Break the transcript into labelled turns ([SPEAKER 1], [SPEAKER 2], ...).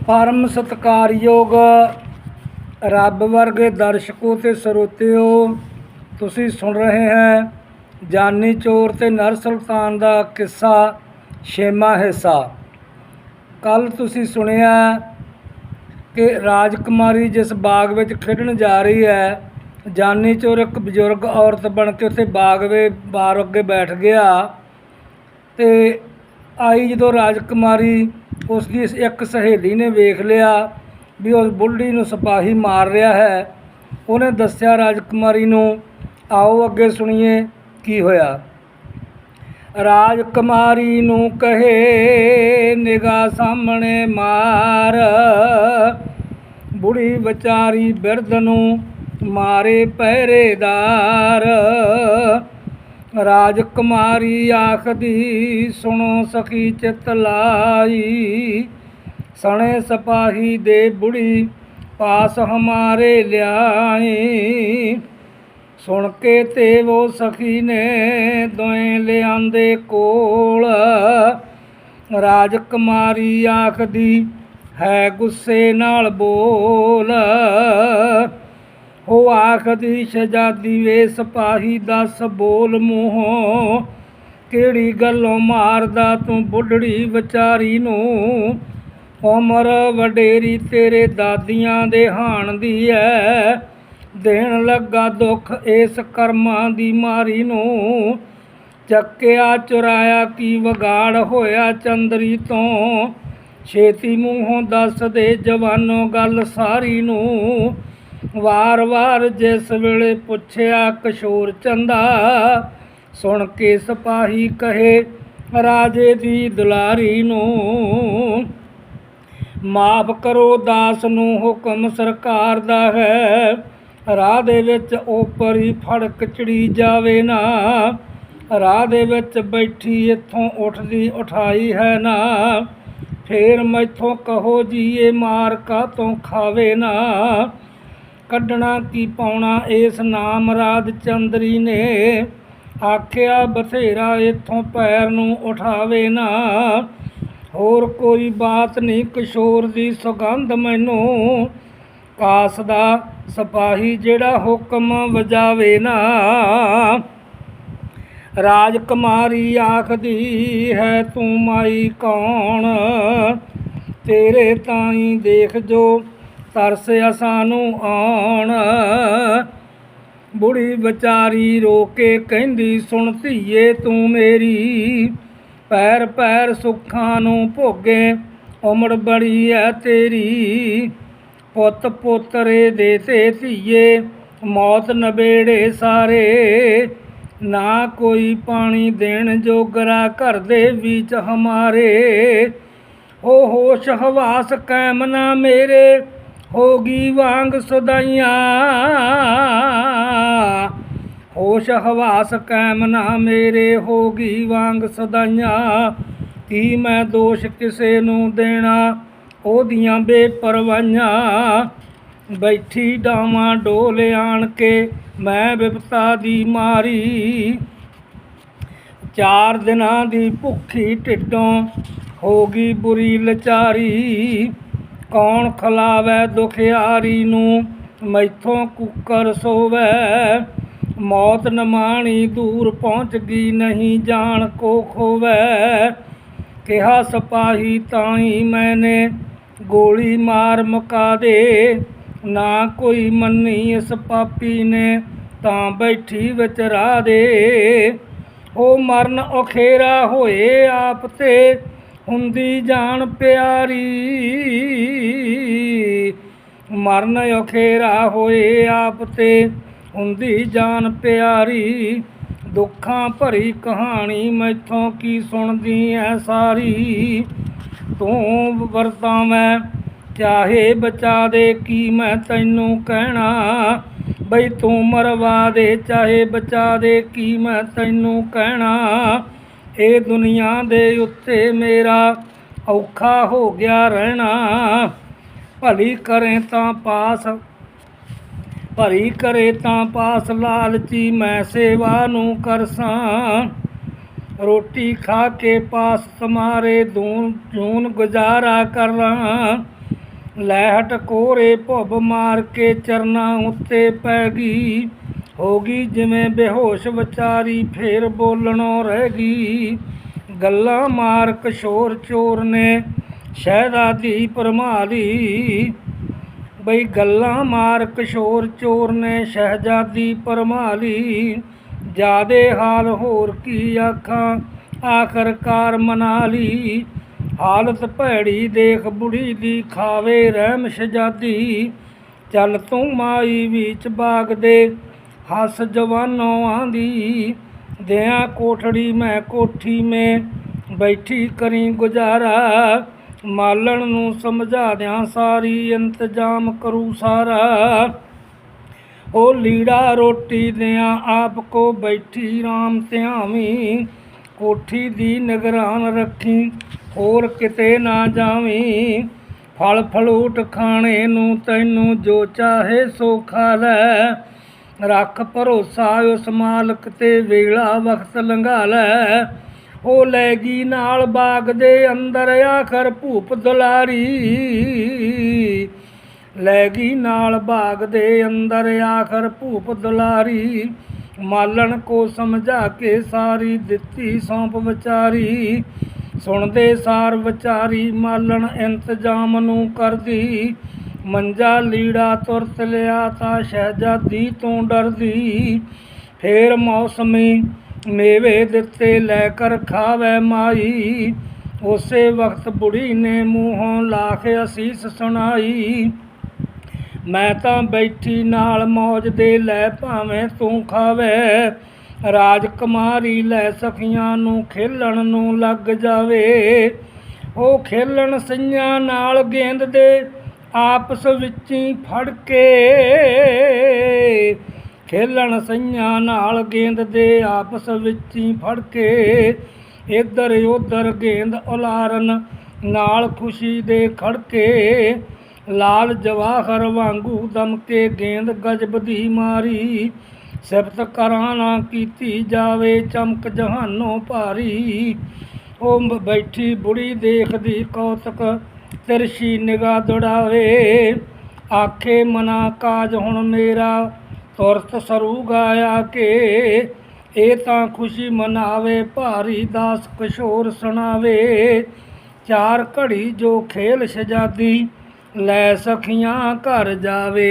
[SPEAKER 1] ਪਰਮ ਸਤਿਕਾਰਯੋਗ ਰੱਬ ਵਰਗੇ ਦਰਸ਼ਕੋ ਤੇ ਸਰੋਤਿਓ, ਤੁਸੀਂ ਸੁਣ ਰਹੇ ਹੈ ਜਾਨੀ ਚੋਰ ਤੇ ਨਰ ਸੁਲਤਾਨ ਦਾ ਕਿੱਸਾ, ਛੇਵਾਂ ਹਿੱਸਾ। ਕੱਲ ਤੁਸੀਂ ਸੁਣਿਆ ਕਿ ਰਾਜਕੁਮਾਰੀ ਜਿਸ ਬਾਗ ਵਿੱਚ ਖੇਡਣ ਜਾ ਰਹੀ ਹੈ, ਜਾਨੀ ਚੋਰ ਇੱਕ ਬਜ਼ੁਰਗ ਔਰਤ ਬਣ ਕੇ ਉੱਥੇ ਬਾਗ ਵੇ ਬਾਰ ਅੱਗੇ ਬੈਠ ਗਿਆ ਤੇ ਆਈ ਜਦੋਂ ਰਾਜਕੁਮਾਰੀ ਉਸ ਦੀ ਇੱਕ ਸਹੇਲੀ ਨੇ ਵੇਖ ਲਿਆ ਵੀ ਉਸ ਬੁੱਢੀ ਨੂੰ ਸਿਪਾਹੀ ਮਾਰ ਰਿਹਾ ਹੈ। ਉਹਨੇ ਦੱਸਿਆ, ਰਾਜਕੁਮਾਰੀ ਨੂੰ ਆਓ ਅੱਗੇ ਸੁਣੀਏ ਕੀ ਹੋਇਆ। ਰਾਜਕੁਮਾਰੀ ਨੂੰ ਕਹੇ, ਨਿਗਾਹ ਸਾਹਮਣੇ ਮਾਰ। ਬੁੜੀ ਵਿਚਾਰੀ ਬਿਰਧ ਨੂੰ ਮਾਰੇ ਪਹਿਰੇਦਾਰ। ਰਾਜਕੁਮਾਰੀ ਆਖਦੀ, ਸੁਣੋ ਸਖੀ, ਚਿਤ ਲਾਈ। ਸਣੇ ਸਿਪਾਹੀ ਦੇ ਬੁੜੀ ਪਾਸ ਹਮਾਰੇ ਲਿਆਈ। ਸੁਣ ਕੇ ਤੇ ਉਹ ਸਖੀ ਨੇ ਦੋਏ ਲਿਆਂਦੇ ਕੋਲ। ਰਾਜਕੁਮਾਰੀ ਆਖਦੀ, ਹੈ ਗੁੱਸੇ ਨਾਲ ਬੋਲ। ਹੋ ਆਖਦੀ, ਸ਼ਹਜ਼ਾਦੀ ਵੇ ਸਿਪਾਹੀ ਦੱਸ ਬੋਲ ਮੂੰਹੋਂ। ਕਿਹੜੀ ਗੱਲੋਂ ਮਾਰਦਾ ਤੂੰ ਬੁੱਢੜੀ ਵਿਚਾਰੀ ਨੂੰ? ਉਮਰ ਵਡੇਰੀ ਤੇਰੇ ਦਾਦੀਆਂ ਦੇ ਹਾਣ ਦੀ ਐ। ਦੇਣ ਲੱਗਾ ਦੁੱਖ ਇਸ ਕਰਮਾਂ ਦੀ ਮਾਰੀ ਨੂੰ। ਚੱਕਿਆ, ਚੁਰਾਇਆ, ਕੀ ਵਿਗਾੜ ਹੋਇਆ ਚੰਦਰੀ ਤੋਂ। ਛੇਤੀ ਮੂੰਹੋਂ ਦੱਸ ਦੇ ਜਵਾਨੋ ਗੱਲ ਸਾਰੀ ਨੂੰ। ਵਾਰ-ਵਾਰ ਜਿਸ ਵੇਲੇ ਪੁੱਛਿਆ, ਕਿਸ਼ੋਰ ਚੰਦਾ, ਸੁਣ ਕੇ ਸਿਪਾਹੀ ਕਹੇ, ਰਾਜੇ ਦੀ ਦੁਲਾਰੀ ਨੂੰ। ਮਾਫ ਕਰੋ, ਦਾਸ ਨੂੰ ਹੁਕਮ ਸਰਕਾਰ ਦਾ ਹੈ। ਰਾਹ ਦੇ ਵਿੱਚ ਉਪਰੀ ਫੜਕ ਚੜੀ ਜਾਵੇ ਨਾ। ਰਾਹ ਦੇ ਵਿੱਚ ਬੈਠੀ ਇੱਥੋਂ ਉੱਠਦੀ ਉਠਾਈ ਹੈ ਨਾ। ਫੇਰ ਮੈਥੋਂ ਕਹੋ ਜੀਏ ਮਾਰ ਕਾ ਤੋਂ ਖਾਵੇ ਨਾ? ਕੱਢਣਾ ਕੀ ਪਾਉਣਾ ਇਸ ਨਾਮ ਰਾਜ ਚੰਦਰੀ ਨੇ? ਆਖਿਆ ਬਥੇਰਾ ਇੱਥੋਂ ਪੈਰ ਨੂੰ ਉਠਾਵੇ ਨਾ। ਹੋਰ ਕੋਈ ਬਾਤ ਨਹੀਂ, ਕਿਸ਼ੋਰ ਦੀ ਸੁਗੰਧ ਮੈਨੂੰ ਕਾਸ ਦਾ ਸਿਪਾਹੀ ਜਿਹੜਾ ਹੁਕਮ ਵਜਾਵੇ ਨਾ। ਰਾਜਕੁਮਾਰੀ ਆਖਦੀ ਹੈ, ਤੂੰ ਮਾਈ ਕੌਣ? ਤੇਰੇ ਤਾਈ ਦੇਖ ਜੋ, ਤਰਸ ਸਾਨੂੰ ਆਉਣ। ਬੁੜੀ ਵਿਚਾਰੀ ਰੋ ਕੇ ਕਹਿੰਦੀ, ਸੁਣ ਧੀਏ, ਤੂੰ ਮੇਰੀ ਪੈਰ ਪੈਰ ਸੁੱਖਾਂ ਨੂੰ ਭੋਗੇ ਉਮਰ ਬੜੀ ਐ ਤੇਰੀ। ਪੁੱਤ ਪੋਤਰੇ ਦੇ ਤੇ ਧੀਏ, ਮੌਤ ਨਬੇੜੇ ਸਾਰੇ। ਨਾ ਕੋਈ ਪਾਣੀ ਦੇਣ ਜੋਗਰਾ ਘਰ ਦੇ ਵਿੱਚ ਹਮਾਰੇ। ਹੋ ਹੋਸ਼ ਹਵਾਸ ਕੈਮ ਨਾ ਮੇਰੇ ਹੋਗੀ ਵਾਂਗ ਸਦਾਈਆਂ। ਹੋਸ਼ ਹਵਾਸ ਕੈਮ ਨਾ ਮੇਰੇ ਹੋਗੀ ਵਾਂਗ ਸਦਾਈਆਂ। ਕੀ ਮੈਂ ਦੋਸ਼ ਕਿਸੇ ਨੂੰ ਦੇਣਾ? ਉਹਦੀਆਂ ਬੇਪਰਵਾਹੀਆਂ। ਬੈਠੀ ਡਾਵਾਂ ਡੋਲ ਆਣ ਕੇ ਮੈਂ ਬਿਪਤਾ ਦੀ ਮਾਰੀ। ਚਾਰ ਦਿਨਾਂ ਦੀ ਭੁੱਖੀ ਢਿੱਡੋਂ ਹੋ ਗਈ ਬੁਰੀ ਲਚਾਰੀ। ਕੌਣ ਖਲਾਵੇ ਦੁਖਿਆਰੀ ਨੂੰ? ਮੈਥੋਂ ਕੁੱਕਰ ਸੋਵੇ। ਮੌਤ ਨਮਾਣੀ ਦੂਰ ਪਹੁੰਚ ਗਈ, ਨਹੀਂ ਜਾਣ ਕੋ ਖੋਵੇ। ਕਿਹਾ ਸਿਪਾਹੀ ਤਾਈ ਮੈਨੇ ਗੋਲੀ ਮਾਰ ਮੁਕਾ ਦੇ। ਨਾ ਕੋਈ ਮੰਨੀ ਇਸ ਪਾਪੀ ਨੇ, ਤਾਂ ਬੈਠੀ ਵਿੱਚ ਰਾਹ ਦੇ। ਉਹ ਮਰਨ ਔਖੇਰਾ ਹੋਏ ਆਪ ਤੇ, ਹੁੰਦੀ ਜਾਨ ਪਿਆਰੀ। ਮਰਨ ਔਖੇਰਾ ਹੋਏ ਆਪ ਤੇ ਹੁੰਦੀ ਜਾਨ ਪਿਆਰੀ, ਦੁੱਖਾਂ ਭਰੀ ਕਹਾਣੀ ਮੈਥੋਂ ਕੀ ਸੁਣਦੀ ਐ ਸਾਰੀ? ਤੂੰ ਵਰਤਾਂ ਮੈਂ ਚਾਹੇ ਬਚਾ ਦੇ ਕੀ ਮੈਂ ਤੈਨੂੰ ਕਹਿਣਾ? ਬਈ ਤੂੰ ਮਰਵਾ ਦੇ, ਚਾਹੇ ਬਚਾ ਦੇ ਕੀ ਮੈਂ ਤੈਨੂੰ ਕਹਿਣਾ? ਇਹ ਦੁਨੀਆ ਦੇ ਉੱਤੇ ਮੇਰਾ ਔਖਾ ਹੋ ਗਿਆ ਰਹਿਣਾ। ਭਲੀ ਕਰੇ ਤਾਂ ਪਾਸ ਭਰੀ ਕਰੇ ਤਾਂ ਪਾਸ ਲਾਲਚੀ ਮੈਂ ਸੇਵਾ ਨੂੰ ਕਰਸਾਂ। ਰੋਟੀ ਖਾ ਕੇ ਪਾਸ ਤੁਮਾਰੇ ਦੂਨ ਜੂਨ ਗੁਜ਼ਾਰਾ ਕਰਾਂ। ਲਹਿਟ ਕੋਰੇ ਭੁੱਬ ਮਾਰ ਕੇ ਚਰਨਾਂ ਉੱਤੇ ਪੈ ਗਈ। ਹੋ ਗਈ ਜਿਵੇਂ ਬੇਹੋਸ਼ ਵਿਚਾਰੀ ਫੇਰ ਬੋਲਣੋਂ ਰਹਿ ਗਈ। ਗੱਲਾਂ ਮਾਰ ਕਿਸ਼ੋਰ ਚੋਰ ਨੇ, ਸ਼ਹਿਜ਼ਾਦੀ ਪਰਮਾਲੀ ਬਈ ਗੱਲਾਂ ਮਾਰ ਕਿਸ਼ੋਰ ਚੋਰ ਨੇ ਸ਼ਹਿਜ਼ਾਦੀ ਪਰਮਾਲੀ ਜਾਦੇ ਹਾਲ ਹੋਰ ਕੀ ਆਖਾਂ, ਆਖਰਕਾਰ ਮਨਾ ਲਈ ਹਾਲਤ ਭੈੜੀ ਦੇਖ ਬੁੜੀ ਦੀ ਖਾਵੇ ਰਹਿਮ ਸ਼ਹਿਜ਼ਾਦੀ ਚੱਲ ਤੂੰ ਮਾਈ ਵਿੱਚ ਬਾਗ ਦੇ, ਹੱਸ ਜਵਾਨੋਂ ਆਂਦੀ। ਦਿਆਂ ਕੋਠੜੀ ਮੈਂ ਕੋਠੀ ਮੈਂ, ਬੈਠੀ ਕਰੀ ਗੁਜ਼ਾਰਾ। ਮਾਲਣ ਨੂੰ ਸਮਝਾ ਦਿਆਂ, ਸਾਰੀ ਇੰਤਜ਼ਾਮ ਕਰੂ ਸਾਰਾ। ਉਹ ਲੀੜਾ ਰੋਟੀ ਦਿਆਂ, ਆਪ ਕੋ ਬੈਠੀ ਰਾਮ ਧਿਆਵੀਂ ਕੋਠੀ ਦੀ ਨਿਗਰਾਨ ਰੱਖੀ, ਹੋਰ ਕਿਤੇ ਨਾ ਜਾਵੀਂ। ਫਲ ਫਲੂਟ ਖਾਣੇ ਨੂੰ ਤੈਨੂੰ ਜੋ ਚਾਹੇ ਸੋ ਖਾ ਲੈ। ਰੱਖ ਭਰੋਸਾ ਉਸ ਮਾਲਕ ਤੇ, ਵੇਲਾ ਵਕਤ ਲੰਘਾ ਲੈ। ਉਹ ਲੈ ਗਈ ਨਾਲ ਬਾਗ ਦੇ ਅੰਦਰ ਆਖਰ ਭੂਪ ਦੁਲਾਰੀ। ਲੈ ਗਈ ਨਾਲ ਬਾਗ ਦੇ ਅੰਦਰ ਆਖਰ ਭੂਪ ਦੁਲਾਰੀ। ਮਾਲਣ ਕੋ ਸਮਝਾ ਕੇ ਸਾਰੀ ਦਿੱਤੀ ਸੌਂਪ ਵਿਚਾਰੀ। ਸੁਣਦੇ ਸਾਰ ਵਿਚਾਰੀ ਮਾਲਣ ਇੰਤਜ਼ਾਮ ਨੂੰ ਕਰਦੀ। ਮੰਜਾ ਲੀੜਾ ਤੁਰਤ ਲਿਆ ਤਾਂ ਸ਼ਹਿਜ਼ਾਦੀ ਤੋਂ ਡਰਦੀ। ਫੇਰ ਮੌਸਮੀ ਮੇਵੇ ਦਿੱਤੇ ਲੈ ਕਰ ਖਾਵੇ ਮਾਈ। ਉਸੇ ਵਕਤ ਬੁੜੀ ਨੇ ਮੂੰਹੋਂ ਲਾਖ ਅਸੀਸ ਸੁਣਾਈ। ਮੈਂ ਤਾਂ ਬੈਠੀ ਨਾਲ ਮੌਜ ਦੇ ਲੈ ਭਾਵੇਂ ਤੂੰ ਖਾਵੇ। ਰਾਜਕੁਮਾਰੀ ਲੈ ਸਖੀਆਂ ਨੂੰ ਖੇਲਣ ਨੂੰ ਲੱਗ ਜਾਵੇ। ਉਹ ਖੇਲਣ ਸਈਆਂ ਨਾਲ ਗੇਂਦ ਦੇ ਆਪਸ ਵਿੱਚ ਹੀ ਫੜ ਕੇ ਖੇਲਣ ਸਈਆਂ ਨਾਲ ਗੇਂਦ ਦੇ ਆਪਸ ਵਿੱਚ ਹੀ ਫੜ ਕੇ ਇੱਧਰ ਉੱਧਰ ਗੇਂਦ ਉਲਾਰਨ ਨਾਲ ਖੁਸ਼ੀ ਦੇ ਖੜਕੇ ਲਾਲ ਜਵਾਹਰ ਵਾਂਗੂ ਦਮਕੇ ਗੇਂਦ ਗਜਬ ਦੀ ਮਾਰੀ। ਸਿਫਤ ਕਰਾਂ ਨਾ ਕੀਤੀ ਜਾਵੇ ਚਮਕ ਜਹਾਨੋਂ ਭਾਰੀ। ਉਹ ਬੈਠੀ ਬੁੜੀ ਦੇਖਦੀ ਕੌਤਕ ਤਿਰਸ਼ੀ ਨਿਗਾਹ ਦੜਾਵੇ। ਆਖੇ ਮਨਾ ਕਾਜ ਹੁਣ ਮੇਰਾ ਤੁਰਤ ਸਰੂ ਗਾਇਆ ਕੇ, ਇਹ ਤਾਂ ਖੁਸ਼ੀ ਮਨਾਵੇ, ਭਾਰੀ ਦਾਸ ਕਿਸ਼ੋਰ ਸੁਣਾਵੇ। ਚਾਰ ਘੜੀ ਜੋ ਖੇਲ ਸ਼ਜਾਦੀ ਲੈ ਸਖੀਆਂ ਘਰ ਜਾਵੇ।